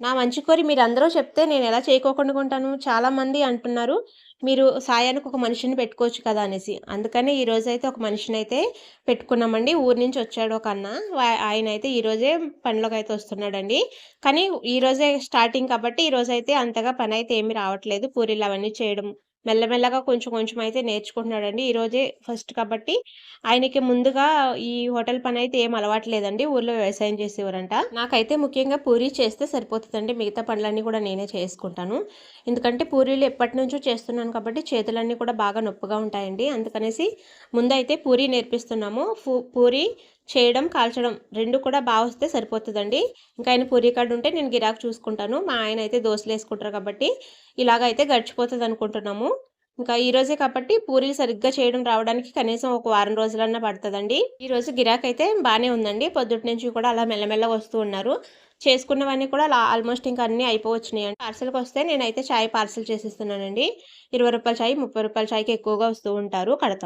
నా మంచి కోరి మీరు అందరూ చెప్తే నేను ఎలా చేయకోకుండా ఉంటాను. చాలామంది అంటున్నారు, మీరు సాయానికి ఒక మనిషిని పెట్టుకోవచ్చు కదా అనేసి. అందుకని అయితే ఒక మనిషిని అయితే పెట్టుకున్నామండి. ఊరి నుంచి వచ్చాడు ఒక అన్న. ఆయన అయితే ఈరోజే పనిలోకి అయితే వస్తున్నాడండి. కానీ ఈరోజే స్టార్టింగ్ కాబట్టి ఈరోజు అయితే అంతగా పని అయితే ఏమి రావట్లేదు. పూరీలు అవన్నీ చేయడం మెల్లమెల్లగా కొంచెం కొంచెం అయితే నేర్చుకుంటున్నాడండి. ఈరోజే ఫస్ట్ కాబట్టి ఆయనకి ముందుగా ఈ హోటల్ పని అయితే ఏం అలవాటు లేదండి. ఊర్లో వ్యవసాయం చేసేవారంట. నాకైతే ముఖ్యంగా పూరీ చేస్తే సరిపోతుందండి మిగతా పనులన్నీ కూడా నేనే చేసుకుంటాను. ఎందుకంటే పూరీలు ఎప్పటినుంచో చేస్తున్నాను కాబట్టి చేతులన్నీ కూడా బాగా నొప్పిగా ఉంటాయండి. అందుకనేసి ముందైతే పూరీ నేర్పిస్తున్నాము. ఫు పూరీ చేయడం, కాల్చడం రెండు కూడా బాగా వస్తే సరిపోతుందండి ఇంకా ఆయన పూరి కాడ ఉంటే నేను గిరాకు చూసుకుంటాను. మా ఆయన అయితే దోశలు వేసుకుంటారు కాబట్టి ఇలాగైతే గడిచిపోతుంది అనుకుంటున్నాము ఇంకా ఈరోజే కాబట్టి పూరీలు సరిగ్గా చేయడం రావడానికి కనీసం ఒక వారం రోజులన్నా పడతదండి. ఈరోజు అయితే బాగానే ఉందండి. పొద్దుటి నుంచి కూడా అలా మెల్లమెల్లగా వస్తూ ఉన్నారు. చేసుకున్నవన్నీ కూడా అలా ఆల్మోస్ట్ ఇంకా అన్నీ అయిపోవచ్చినాయండి. పార్సెల్‌కొస్తే నేనైతే చాయ్ పార్సెల్ చేసిస్తున్నానండి. ఇరవై రూపాయల చాయ్, ముప్పై రూపాయల చాయ్‌కి ఎక్కువగా వస్తూ ఉంటారు. కడతాం.